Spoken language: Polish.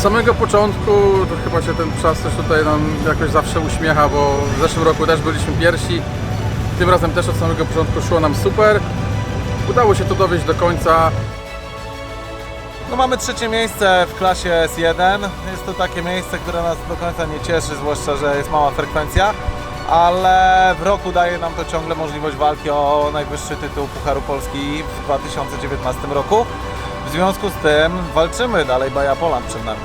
samego początku to chyba się ten czas też tutaj nam jakoś zawsze uśmiecha, bo w zeszłym roku też byliśmy pierwsi. Tym razem też od samego początku szło nam super. Udało się to dowieść do końca. No mamy trzecie miejsce w klasie S1. Jest to takie miejsce, które nas do końca nie cieszy, zwłaszcza, że jest mała frekwencja. Ale w roku daje nam to ciągle możliwość walki o najwyższy tytuł Pucharu Polski w 2019 roku. W związku z tym walczymy dalej, Baja Poland przed nami.